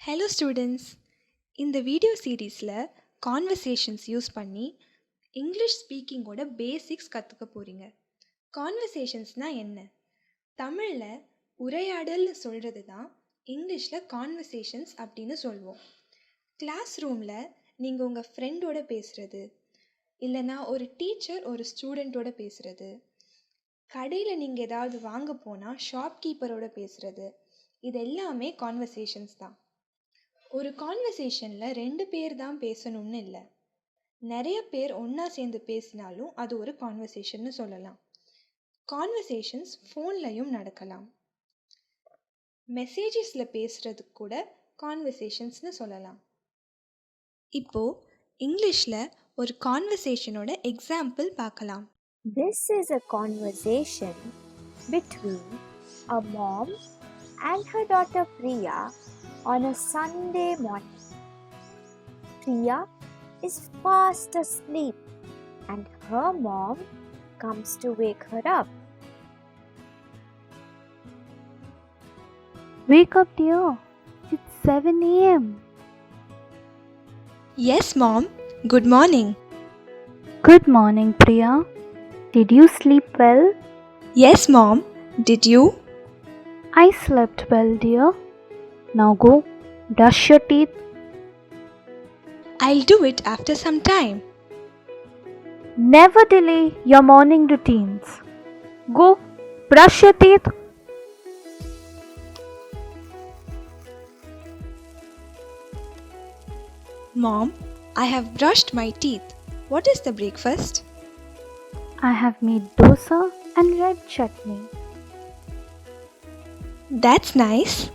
Hello students இந்த video சீரீஸில் conversations use பண்ணி இங்கிலீஷ் ஸ்பீக்கிங்கோட பேசிக்ஸ் கற்றுக்க போகிறீங்க கான்வர்சேஷன்ஸ்னால் என்ன? தமிழில் உரையாடல்னு சொல்கிறது தான் இங்கிலீஷில் கான்வர்சேஷன்ஸ் அப்படின்னு சொல்லுவோம் கிளாஸ் ரூமில் நீங்கள் உங்கள் ஃப்ரெண்டோட பேசுகிறது இல்லைனா ஒரு டீச்சர் ஒரு ஸ்டூடெண்ட்டோட பேசுகிறது கடையில் நீங்கள் ஏதாவது வாங்க போனால் ஷாப்கீப்பரோட பேசுகிறது இது எல்லாமே கான்வர்சேஷன்ஸ் தான். ஒரு கான்வர்சேஷனில் ரெண்டு பேர் தான் பேசணும்னு இல்லை. நிறைய பேர் ஒன்றா சேர்ந்து பேசினாலும் அது ஒரு கான்வர்சேஷன்னு சொல்லலாம். கான்வர்சேஷன்ஸ் ஃபோன்லையும் நடக்கலாம். மெசேஜஸில் பேசுகிறதுக்கு கூட கான்வர்சேஷன்ஸ்னு சொல்லலாம். இப்போது இங்கிலீஷில் ஒரு கான்வர்சேஷனோட எக்ஸாம்பிள் பார்க்கலாம். This is a conversation between a mom and her daughter Priya on a Sunday morning. Priya is fast asleep and her mom comes to wake her up. Wake up, dear. It's 7 a.m. Yes, mom. Good morning. Good morning, Priya. Did you sleep well? Yes, mom. Did you? I slept well, dear. Now go, brush your teeth. I'll do it after some time. Never delay your morning routines. Go, brush your teeth. Mom, I have brushed my teeth. What is the breakfast? I have made dosa and red chutney. That's nice.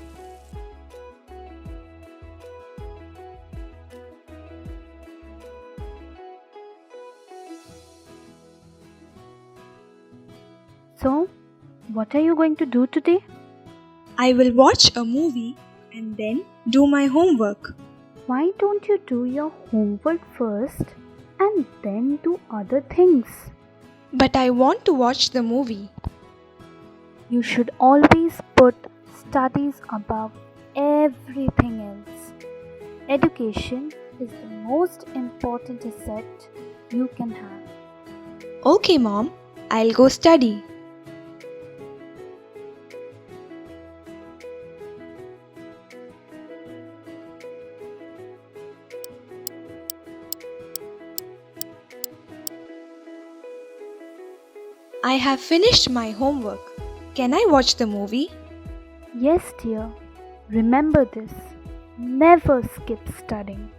So, what are you going to do today? I will watch a movie and then do my homework. Why don't you do your homework first and then do other things? But I want to watch the movie. You should always put studies above everything else. Education is the most important asset you can have. Okay, Mom, I'll go study. I have finished my homework. Can I watch the movie? Yes, dear. Remember this. Never skip studying.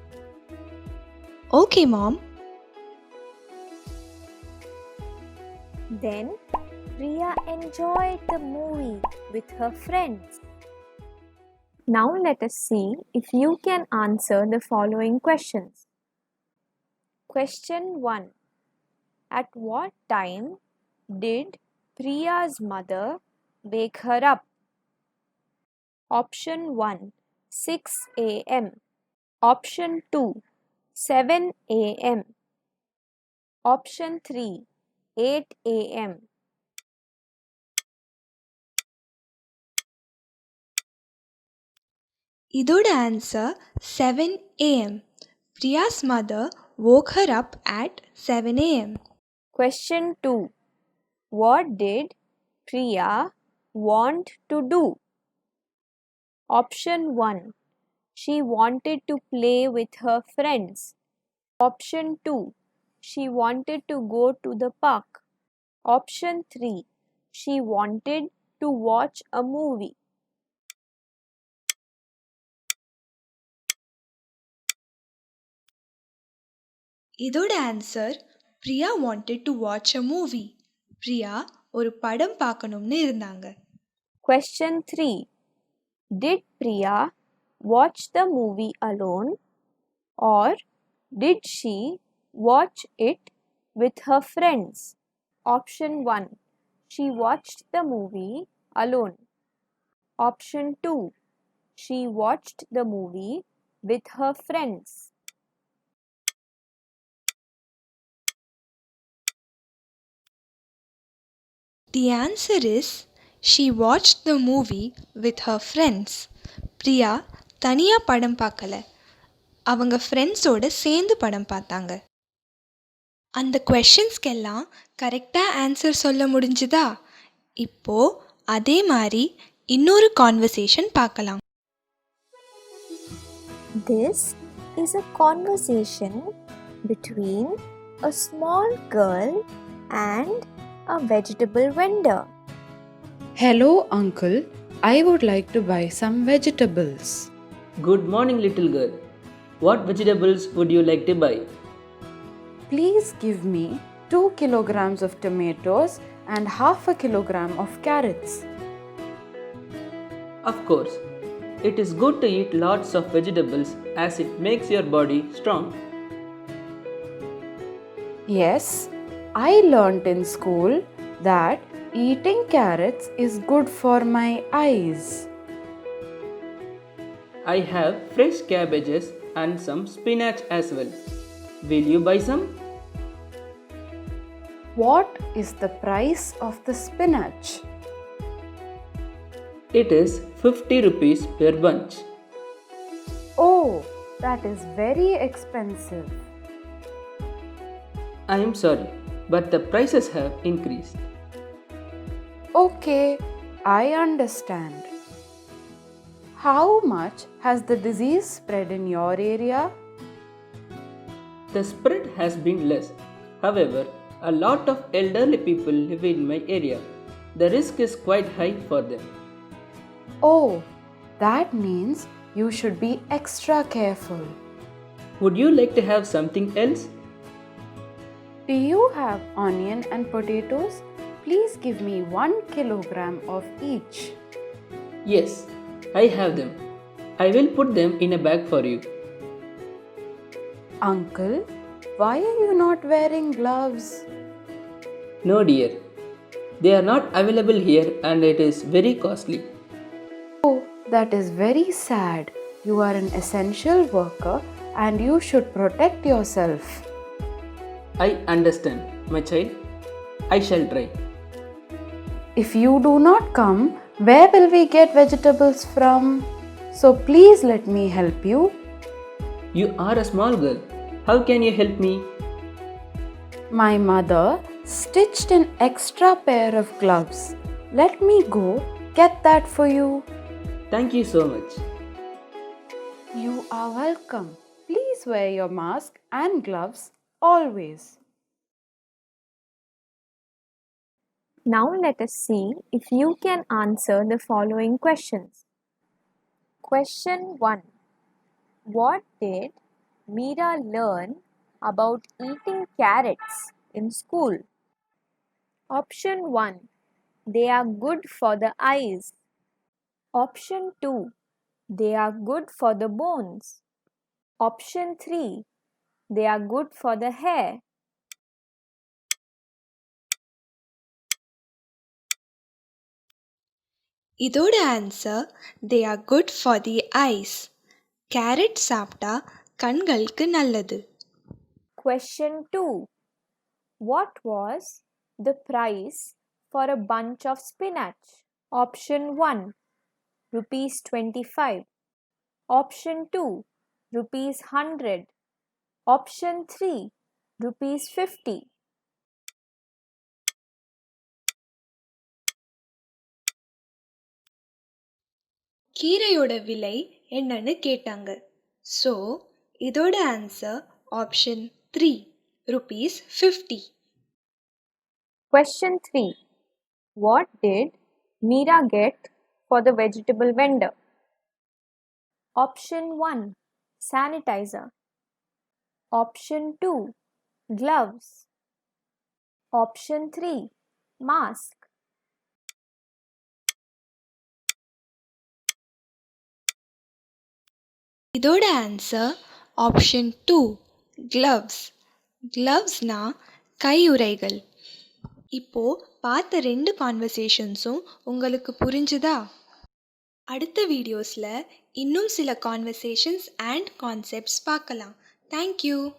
Okay, Mom. Then Priya enjoyed the movie with her friends. Now let us see if you can answer the following questions. Question 1 At what time did Priya's mother wake her up? Option 1 6 a.m. Option 2 7 a.m. Option 3 8 a.m. Idu's answer 7 a.m. Priya's mother woke her up at 7 a.m. Question 2 what did Priya want to do? Option 1 She wanted to play with her friends. Option 2 She wanted to go to the park. Option 3 She wanted to watch a movie. ഇതോടെ answer Priya wanted to watch a movie. Priya ஒரு படம் பார்க்கணும்னு இருந்தாங்க Question 3 Did Priya watch the movie alone or did she watch it with her friends? Option 1 She watched the movie alone. Option 2 She watched the movie with her friends. The answer is she watched the movie with her friends. Priya தனியாக படம் பார்க்கல அவங்க ஃப்ரெண்ட்ஸோட சேர்ந்து படம் பார்த்தாங்க அந்த கொஷின்ஸ்க்கெல்லாம் கரெக்டாக ஆன்சர் சொல்ல முடிஞ்சுதா இப்போ அதே மாதிரி இன்னொரு கான்வர்சேஷன் பார்க்கலாம் This is a conversation between a small girl and a vegetable vendor. Hello, uncle. I would like to buy some vegetables. Good morning, little girl. What vegetables would you like to buy? Please give me 2 kilograms of tomatoes and half a kilogram of carrots. Of course, it is good to eat lots of vegetables as it makes your body strong. Yes, I learnt in school that eating carrots is good for my eyes. I have fresh cabbages and some spinach as well. Will you buy some? What is the price of the spinach? It is 50 rupees per bunch. Oh, that is very expensive. I am sorry, but the prices have increased. Okay, I understand. How much has the disease spread in your area? The spread has been less. However, a lot of elderly people live in my area. The risk is quite high for them. Oh, that means you should be extra careful. Would you like to have something else? Do you have onion and potatoes? Please give me 1 kilogram of each. Yes, I have them. I will put them in a bag for you. Uncle, why are you not wearing gloves? No, dear. They are not available here and it is very costly. Oh, that is very sad. You are an essential worker and you should protect yourself. I understand, my child. I shall try. If you do not come, where will we get vegetables from? So please let me help you. You are a small girl. How can you help me? My mother stitched an extra pair of gloves. Let me go get that for you. Thank you so much. You are welcome. Please wear your mask and gloves always. Now let us see if you can answer the following questions. Question 1 What did Meera learn about eating carrots in school? Option 1 They are good for the eyes. Option 2 They are good for the bones. Option 3 They are good for the hair. இதோட answer they are good for the eyes carrot சாப்பிட்டா கண்களுக்கு நல்லது Question 2 What was the price for a bunch of spinach? Option 1 Rupees 25 Option 2 Rupees 100 Option 3 Rupees 50 கீரையோட விலை என்னன்னு கேட்டாங்க so இதோட answer option three rupees fifty Question 3 What did Meera get for the vegetable vendor? Option 1 Sanitizer Option 2 Gloves. Option 3 Mask. இதோட answer option two gloves க்ளவ்ஸ்னா கையுறைகள் இப்போ பார்த்த ரெண்டு கான்வர்சேஷன்ஸும் உங்களுக்கு புரிஞ்சுதா அடுத்த வீடியோஸில் இன்னும் சில கான்வர்சேஷன்ஸ் அண்ட் கான்செப்ட்ஸ் பார்க்கலாம் Thank you.